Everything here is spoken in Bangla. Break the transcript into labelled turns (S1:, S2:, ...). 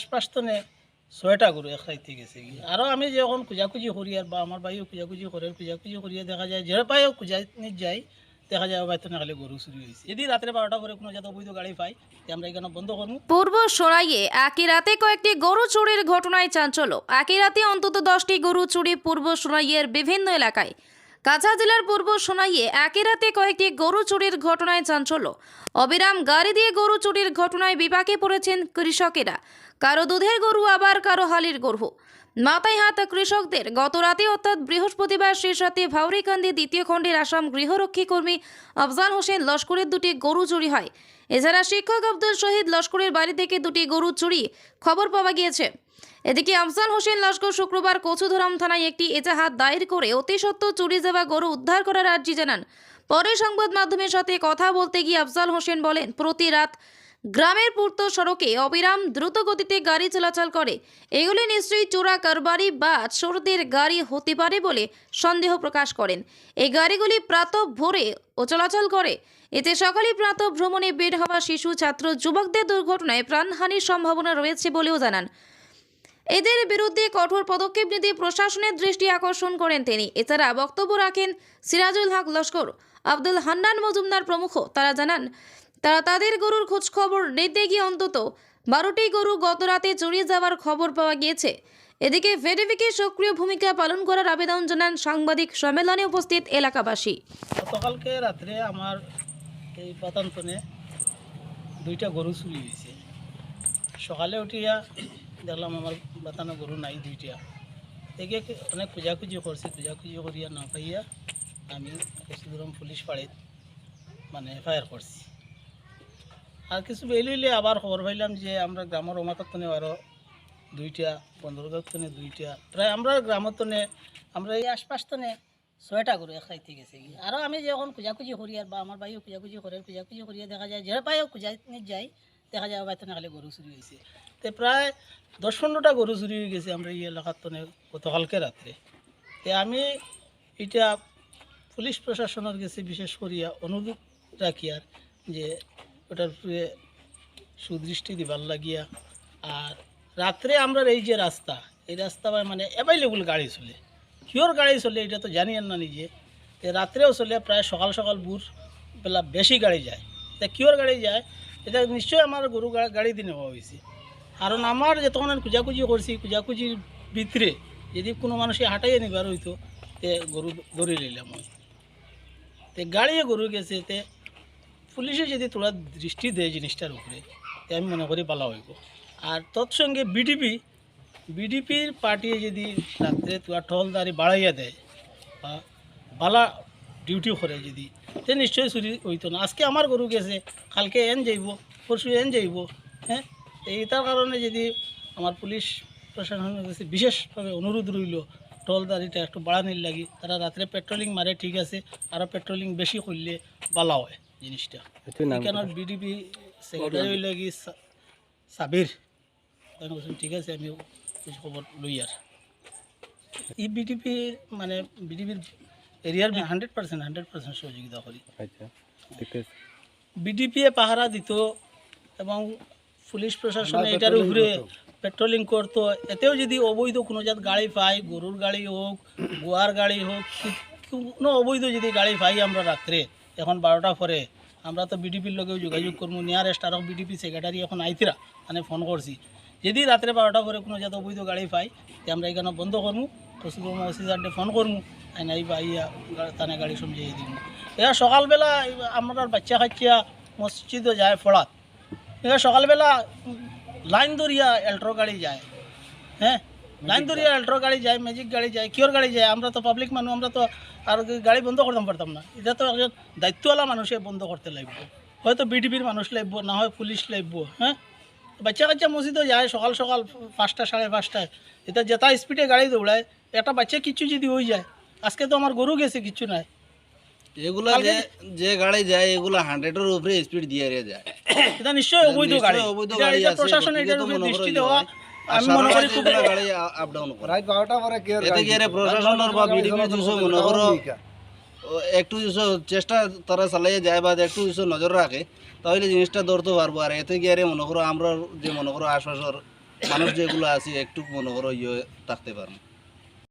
S1: আশপাশতনে ছয়টা গরু এক রাইতে গেছে। আরও আমি যখন খুঁজাখুঁজি করি আর বা আমার ভাইও খুঁজাখুঁজি করে খুঁজাখুঁজি করিয়া দেখা যায় যে পাইও খুঁজা যাই
S2: পূর্ব সরাইয়ে একই রাতে কয়েকটি গরু চুরির ঘটনায় চাঞ্চল্য। একই রাতে অন্তত দশটি গরু চুরি পূর্ব বিভিন্ন এলাকায়। জেলার পূর্ব সোনাইয়ে একই রাতে কয়েকটি গরু চুরির ঘটনায় চাঞ্চল্য। অবিরাম গাড়ি দিয়ে গরু চুরির ঘটনায় বিপাকে পড়েছেন কৃষকেরা। কারও দুধের গরু, আবার কারও হালির গরু। মাথায় হাত কৃষকদের গত রাতে অর্থাৎ বৃহস্পতিবার শেষ রাতে ভাউরিকান্দি দ্বিতীয় খণ্ডের আসাম গৃহরক্ষী কর্মী আফজাল হোসেন লস্করের দুটি গরু চুরি হয়। এছাড়া শিক্ষক আব্দুল শহীদ লস্করের বাড়ি থেকে দুটি গরু চুরি খবর পাওয়া গিয়েছে। এদিকে আফজাল হোসেন লস্কর শুক্রবার কচুধরাম থানায় একটি এজাহাত দায়ের করে অতি সত্ত্বর চুরি যাওয়া গরু উদ্ধার করার আর্জি জানান। পরে সংবাদ মাধ্যমের সাথে কথা বলতে গিয়ে আফজাল হোসেন বলেন, প্রতি রাত গ্রামের পূর্ত সড়কে অবিরাম দ্রুত গতিতে গাড়ি চলাচল করে। এগুলি নিশ্চয়ই চোরা কারবারি বা চোরদের গাড়ি হতে পারে বলে সন্দেহ প্রকাশ করেন। এই গাড়িগুলি প্রাত ভোরে ও চলাচল করে। এতে সকালে প্রাত ভ্রমণে বের হওয়া শিশু, ছাত্র, যুবকদের দুর্ঘটনায় প্রাণহানির সম্ভাবনা রয়েছে বলেও জানান। এদের বিরুদ্ধে কঠোর পদক্ষেপ নিতে প্রশাসনের দৃষ্টি আকর্ষণ করেন তিনি। এছাড়া বক্তব্য রাখেন সিরাজুল হক লস্কর, আব্দুল হান্নান মজুমদার প্রমুখ। তারা জানান তারা তাদের গরুর খোঁজ খবর নিতে গিয়ে অন্তত বারোটি গরু গত রাতে চুরি যাওয়ার খবর পাওয়া গিয়েছে। এদিকে ভেরিফিকে সক্রিয় ভূমিকা পালন করার আবেদন জানান সাংবাদিক সম্মেলনে উপস্থিত এলাকাবাসী।
S1: গতকালকে রাত্রে আমার এই পাতান্তনে দুইটা গরু চুরি হয়েছে। সকালে উঠিয়া দেখলাম আমার বাতানো গরু নাই দুইটা। একে অনেক খোঁজাখুঁজি করছি, খোঁজাখুঁজি করিয়া না পাইয়া আমি পুলিশ পাড়িত মানে এফআইআর করছি। আর কিছু বেলিলে আবার খবর পাইলাম যে আমরা গ্রামের অমাতনে আরও দুইটা পনেরো তনে দুইটা, প্রায় আমরা গ্রামের তনে আমরা এই আশপাশ তনে ছয়টা এক রাইতে গেছে আরও আমি যখন খোঁজাখুঁজি করি আর বা আমার ভাইও খোঁজাখুঁজি করে, খোঁজাখুঁজি করিয়া দেখা যায়, যে পাইও খোঁজা যাই দেখা যায় বাইতো না খালি গরু চুরি হয়েছে তে প্রায় দশ পনেরোটা গরু চুরি হয়ে গেছে আমরা এই এলাকার তনে গতকালকে রাত্রে। তে আমি এটা পুলিশ প্রশাসনের কাছে বিশেষ করিয়া অনুরোধ রাখি আর যে ওটার উপরে সুদৃষ্টি দিবার লাগিয়া, আর রাত্রে আমরা এই যে রাস্তা, এই রাস্তা মানে অ্যাভেলেবল গাড়ি চলে। কিওর গাড়ি চলে, এটা তো জানি না নিজে। রাত্রেও চলে, প্রায় সকাল সকাল বুর বেলা বেশি গাড়ি যায়। তা কিওর গাড়ি যায়, এটা নিশ্চয়ই আমার গরু গাড়ি দিয়ে নেওয়া হয়েছে। কারণ আমার যতক্ষণ খুঁজাখুঁজি করছি, খুঁজাখুঁজির ভিতরে যদি কোনো মানুষে হাঁটাইয়ে নিবার হইতো, তে গরু ধরে নিলাম তে গাড়িও গরু গেছে, তে পুলিশে যদি তোরা দৃষ্টি দেয় জিনিসটার উপরে, তে আমি মনে করি ভালো হইব। আর তৎসঙ্গে বিডিপি বিডিপির পার্টি যদি রাত্রে তোরা টহলদারি বাড়াইয়া দেয়, বা বালা ডিউটি করে যদি, তে নিশ্চয়ই চুরি হইতো না। আজকে আমার গরু গেছে, কালকে এন যাইব, পরশু এন যাইব হ্যাঁ? এইটার কারণে যদি আমার পুলিশ প্রশাসনের কাছে বিশেষভাবে অনুরোধ রইল টহলদারিটা একটু বাড়ানির লাগি, তারা রাত্রে পেট্রোলিং মারে, ঠিক আছে? আরও পেট্রোলিং বেশি করলে বালা হয়। জিনিসটা। এখানে বিডিপি সেক্রেটারি হইল কি সাবির। ঠিক আছে আমি খবর লই আর। এই বিডিপির মানে বিডিপির এরিয়ার হান্ড্রেড পার্সেন্ট হান্ড্রেড পার্সেন্ট সহযোগিতা করি।
S3: আচ্ছা ঠিক আছে।
S1: বিডিপিএ পাহারা দিত এবং পুলিশ প্রশাসন এটার উপরে পেট্রোলিং করতো। এতেও যদি অবৈধ কোনো জাত গাড়ি পাই গরুর গাড়ি হোক গোয়ার গাড়ি হোক কোনো অবৈধ যদি গাড়ি পাই আমরা রাত্রে এখন বারোটা পরে। আমরা তো বিডিপির লগেও যোগাযোগ করব নিয়ারেস্ট আরও বিডিপি সেক্রেটারি এখন আইতিরা মানে ফোন করছি। যদি রাত্রে বারোটা পরে কোনো যাতে অবৈধ গাড়ি পাই তে আমরা এখানে বন্ধ করব কসুরম অফিসারকে ফোন করব নাই বা ইয়া তানে গাড়ি সমঝিয়ে দিব এরা সকালবেলা আমরা বাচ্চা কাচ্চা মসজিদও যায় ফড়াত এরা সকালবেলা লাইন দরিয়া এল্ট্রো গাড়ি যায়। হ্যাঁ? লাইন দরিয়া এল্ট্রো গাড়ি যায় ম্যাজিক গাড়ি যায় কিওর গাড়ি যায়। আমরা তো পাবলিক মানুষ, আমরা তো আর গাড়ি বন্ধ করতাম পারতাম না। এটা তো একজন দায়িত্বওয়ালা মানুষে বন্ধ করতে লাগবে। হয়তো বিডিপির মানুষ লাগবো না হয় পুলিশ লাগবো হ্যাঁ? বাচ্চা কাচ্চা মসজিদও যায় সকাল সকাল পাঁচটা সাড়ে পাঁচটায়। এটা যেটা স্পিডে গাড়ি দৌড়ায় একটা বাচ্চা কিছু যদি হয়ে যায় আজকে তো আমার গরু গেছে কিছু নাই।
S4: এগুলা যে যে গাড়ি যায় এগুলা হান্ড্রেডের উপরে স্পিড দিয়ে যায়।
S1: এটা নিশ্চয়ই অবৈধ গাড়ি। প্রশাসন এটার উপরে দৃষ্টি দেওয়া আমি মনে করি খুব
S4: গাড়ি আপ ডাউন করে।
S5: রাত বারোটা পরে কে
S4: এতে কি প্রশাসনের বা বিডিপি দুশো মনে করো একটু চেষ্টা তারা চালাইয়ে যায় বা একটু নজর রাখে তাহলে জিনিসটা ধরতে পারব। আর এতে গিয়ে মনে করো আমরা যে মনে করো আশপাশের মানুষ যেগুলো আছে একটু মনে করো ইয়ে থাকতে পারেন